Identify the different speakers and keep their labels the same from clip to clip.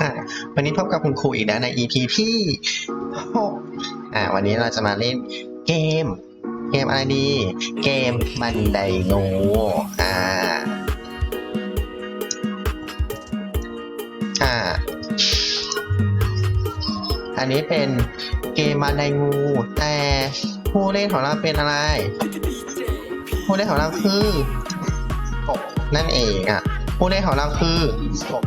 Speaker 1: อะวันนี้พบกับคุณครูอีกแล้วใน EP ที่6อ่าวันนี้เราจะมาเล่นเกม เกมอะไรดี เกมบันไดงูอ่าอ่า อันนี้เป็นเกมบันไดงู แต่ผู้เล่นของเราเป็นอะไร ผู้เล่นของเราคือกบนั่นเองอะผู้เล่นของเราคือกบ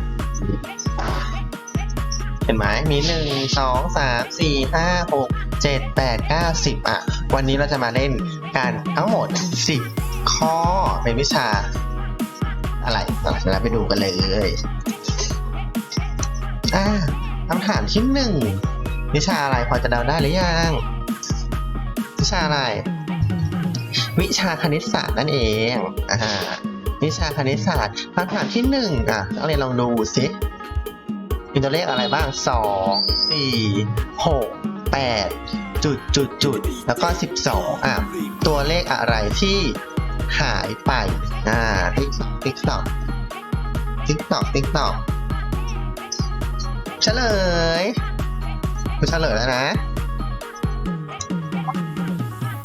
Speaker 1: เห็นไหมมีหนึ่งสองสามสี่ห้าหกเจ็ดแปดเก้าสิบอะ วันนี้เราจะมาเล่นการทั้งหมดสิบข้อเป็นวิชา อะไรเราไปดูกันเลยอ่าคำถามที่หนึ่งวิชาอะไรพอจะเดาได้หรือยัง วิชาอะไร วิชาคณิตศาสตร์นั่นเองอ่าวิชาคณิตศาสตร์คำถามที่หนึ่งอะนักเรียนลองดูสิ มีตัวเลขอะไรบ้างสองสี่หกแปดจุดจุดจุดแล้วก็สิบสองอะ ตัวเลขอะไรที่หายไป อ่า ติ๊กตอกติ๊กตอกติ๊กตอกติ๊กตอกเฉลยกูเฉลยแล้วนะ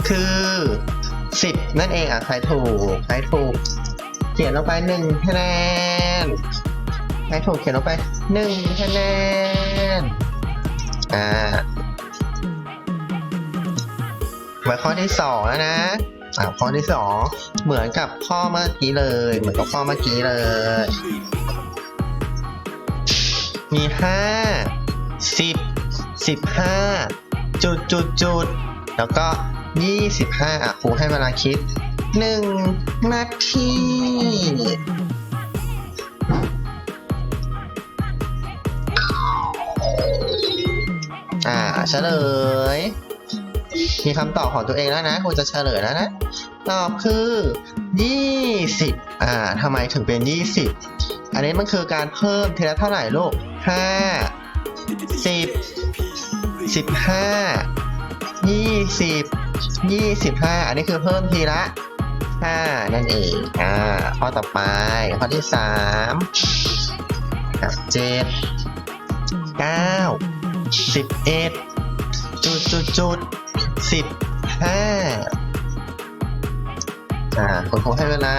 Speaker 1: คือสิบนั่นเองอะใครถูกใครถูก เขียนลงไปหนึ่งคะแนน ใครถูกเขียนลงไปหนึ่งคะแนน อ่ามาข้อที่สองแล้วนะอ่าข้อที่สองเหมือนกับข้อเมื่อกี้เลย เหมือนกับข้อเมื่อกี้เลย มีห้าสิบสิบห้าจุดจุดจุดแล้วก็ยี่สิบห้าอะครูให้เวลาคิดหนึ่งนาที อ่าเฉลย มีคำตอบของตัวเองแล้วนะครูจะเฉลยแล้วนะ ตอบคือยี่สิบอ่าทำไมถึงเป็นยี่สิบอันนี้มันคือการเพิ่มทีละเท่าไหร่ลูกห้าสิบสิบห้ายี่สิบยี่สิบห้าอันนี้คือเพิ่มทีละห้านั่นเอง อ่า ข้อต่อไป ข้อที่สามเจ็ดเก้า สิบเอ็ดจุดจุดจุดสิบห้าอ่าคุณครูให้เวลา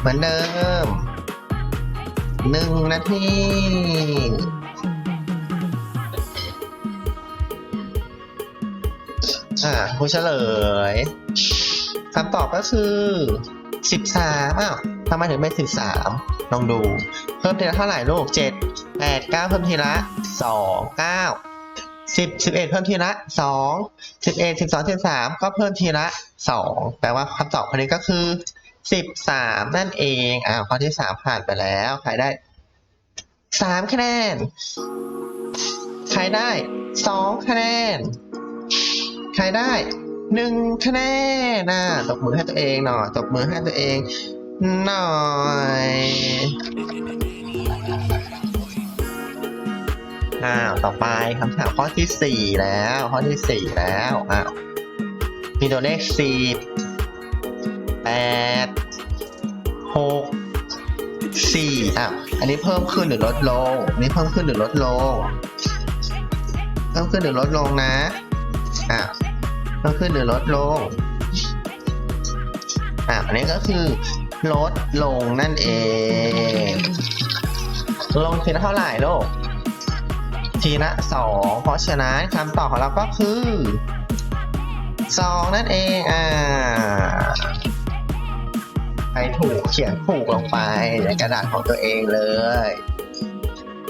Speaker 1: เหมือนเดิมหนึ่งนาทีอ่าผู้เฉลยคำตอบก็คือสิบสามอ้าวทำไมถึงเป็นสิบสามลองดู เพิ่มทีละเท่าไหร่ลูกเจ็ด ดเก้าเพิ่มทีละสองเก้าสิบสิบเอ็ดเพิ่มทีละสองสิบเอ็ดสิบสองสิบสามก็เพิ่มทีละสองแปลว่าคำตอบคนนี้ก็คือสิบสามนั่นเองอ้าข้อที่สามผ่านไปแล้วใครได้สามคะแนน ใครได้สองคะแนน ใครได้หนึ่งคะแนนน่ะตบมือให้ตัวเองหน่อยตบมือให้ตัวเองหน่อย อ้าวต่อไปคำถามข้อที่สี่แล้ว ข้อที่สี่แล้วอ้าวมีตัวเลขสี่แปดหกสี่อ้าวอันนี้เพิ่มขึ้นหรือลดลงอันนี้เพิ่มขึ้นหรือลดลงเพิ่มขึ้นหรือลดลงนะอะเพิ่มขึ้นหรือลดลงอะอันนี้ก็คือลดลงนั่นเอง ลงทีละเท่าไหร่โลก ทีละสองเพราะฉะนั้นคำตอบของเราก็คือสองนั่นเองอ่าใครถูกเขียนถูกลงไปในกระดาษของตัวเองเลย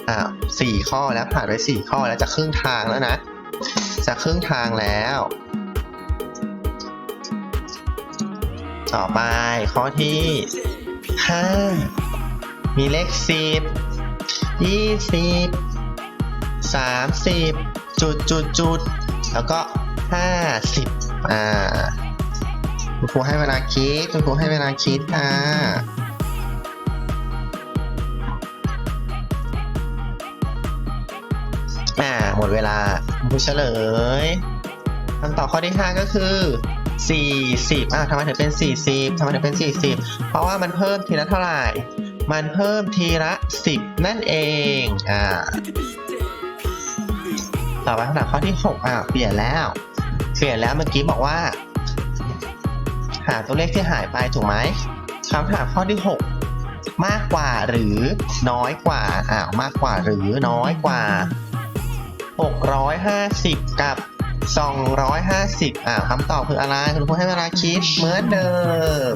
Speaker 1: อ้าวสี่ข้อแล้วผ่านไปสี่ข้อแล้วจะครึ่งทางแล้วนะ จะครึ่งทางแล้ว ต่อไปข้อที่ห้ามีเลขสิบยี่สิบ สามสิบจุดจุดจุดแล้วก็ห้าสิบอ่าคุณครูให้เวลาคิดคุณครูให้เวลาคิดค่ะอ่าหมดเวลาผู้เฉลยคำตอบข้อที่ 5 ก็คือ 40อ่าทำไมถึงเป็น 40ทำไมถึงเป็น 40 เพราะว่ามันเพิ่มทีละเท่าไหร่ มันเพิ่มทีละสิบนั่นเอง อ่า ต่อไปคำถามข้อที่หกอะเปลี่ยนแล้ว เปลี่ยนแล้วเมื่อกี้บอกว่า หาตัวเลขที่หายไปถูกไหมคำถามข้อที่หกมากกว่าหรือน้อยกว่าอ้าวมากกว่าหรือน้อยกว่า 650 กับ 250อ่าคำตอบคืออะไร คุณครูให้เวลาคิดเหมือนเดิม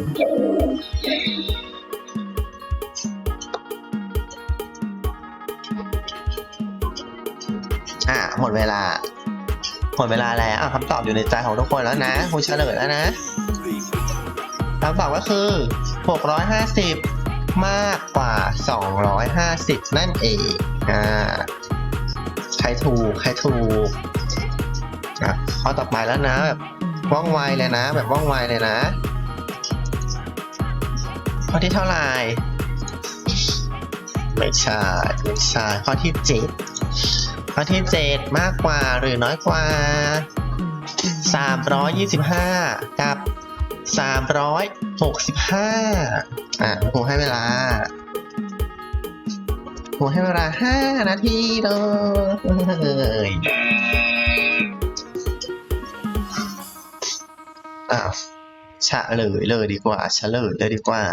Speaker 1: หมดเวลา หมดเวลาแล้วคำตอบอยู่ในใจของทุกคนแล้วนะครูเฉลยแล้วนะคำตอบก็คือ 650 มากกว่า 250 นั่นเองอ่าใครถูกใครถูกอะข้อต่อไปแล้วนะแบบว่องไวเลยนะ แบบว่องไวเลยนะข้อที่เท่าไหร่ไม่ใช่ไม่ใช่ข้อที่เจ็ด ข้อที่เจ็ดมากกว่าหรือน้อยกว่า 325 กับ 365 อะครูให้เวลาครูให้เวลา 5 นาทีเลยอ้าวเฉลยเลยดีกว่าเฉลยเลยดีกว่า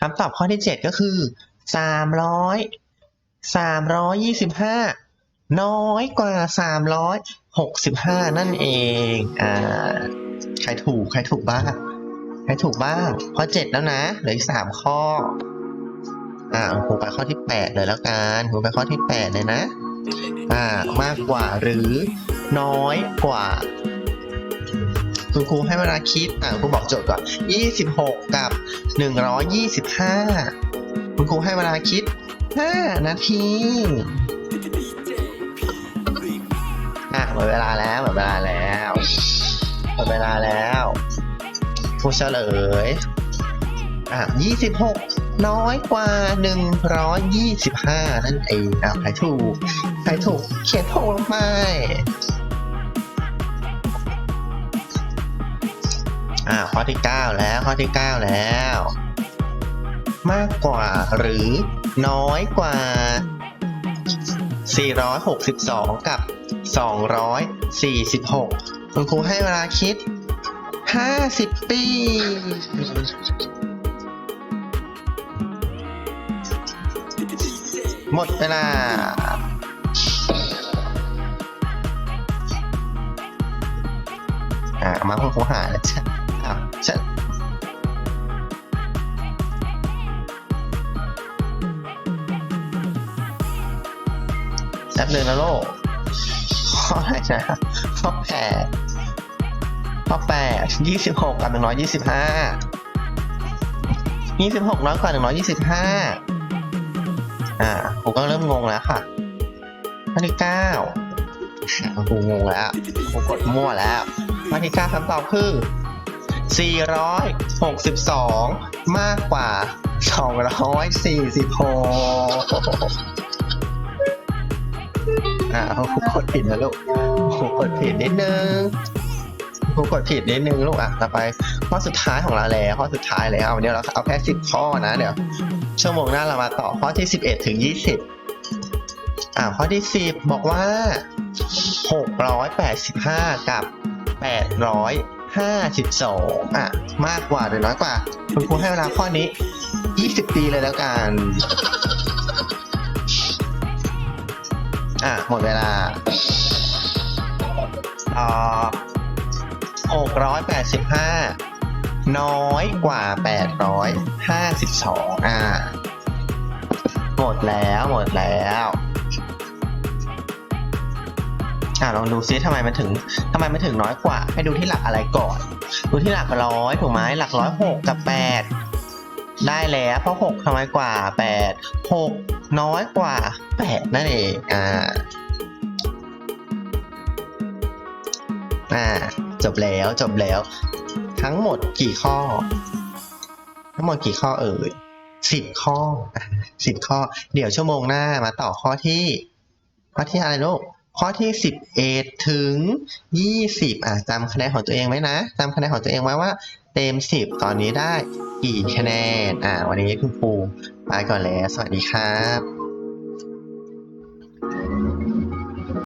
Speaker 1: คำตอบข้อที่ 7 ก็คือ 300 325น้อยกว่า365นั่นเอง อ่า ใครถูก ใครถูกบ้าง ใครถูกบ้าง ข้อ7แล้วนะ เหลืออีก3ข้อ อ่าครูไปข้อที่8เลยแล้วกันครูไปข้อที่8เลยนะ อ่า มากกว่าหรือน้อยกว่าคุณครูให้เวลาคิด อ่าครูบอกโจทย์ก่อน26 กับ 125 คุณครูให้เวลาคิด 5 นาที อะหมดเวลาแล้วหมดเวลาแล้วหมดเวลาแล้วครูเฉลย อะ 26 น้อยกว่า 125 นั่นเองอะใครถูกใครถูกเขียนถูกลงไปอ่าข้อที่ 9 แล้วข้อที่ 9 แล้ว มากกว่าหรือ น้อยกว่า 462 กับ 246 คุณครูให้เวลาคิด 50 ปี หมดเวลาอ่ามาคุณครูหาแล้วจ้ะอะฉัน ป๊บหนึ่งนะโลกข้ออะไรนะข้อแปดข้อแปดยี่สิบหกกับหนึ่งร้อยยี่สิบห้ายี่สิบหกน้อยกว่าหนึ่งร้อยยี่สิบห้าอ่าผมก็เริ่มงงแล้วค่ะข้อที่เก้ากูงงแล้วกูกดมั่วแล้วข้อที่เก้าคำตอบคือสี่ร้อยหกสิบสองมากกว่าสองร้อยสี่สิบหก อ่าครูกดผิดนะลูกครูกดผิดนิดนึงครูกดผิดนิดนึงลูกอะต่อไปข้อสุดท้ายของเราแล้วข้อสุดท้ายแล้วเดี๋ยวเราเอาแค่สิบข้อนะเดี๋ยวชั่วโมงหน้าเรามาต่อข้อที่สิบเอ็ดถึงยี่สิบอ่าข้อที่สิบบอกว่าหกร้อยแปดสิบห้ากับแปดร้อยห้าสิบสองอะมากกว่าหรือน้อยกว่าคุณครูให้เวลาข้อนี้ยี่สิบปีเลยแล้วกัน อะหมดเวลาตอบ685 น้อยกว่า 852 อ่า หมดแล้วหมดแล้วอ่าลองดูซิทำไมมันถึงทำไมมันถึงน้อยกว่า ให้ดูที่หลักอะไรก่อน ดูที่หลักร้อยถูกไหมหลักร้อยหกกับแปด ได้แล้วเพราะหกทำไมกว่าแปดหกน้อยกว่าแปดนั่นเองอ่าอ่าจบแล้วจบแล้ว ทั้งหมดกี่ข้อ ทั้งหมดกี่ข้อเอ่ยสิบข้อสิบข้อ เดี๋ยวชั่วโมงหน้ามาต่อข้อที่ ข้อที่อะไรลูก ข้อที่ 11 ถึง 20อะจำคะแนนของตัวเองไว้นะจำคะแนนของตัวเองไว้ว่าเต็ม 10 ตอนนี้ได้กี่คะแนนอะวันนี้คุณปูไปก่อนแล้ว สวัสดีครับ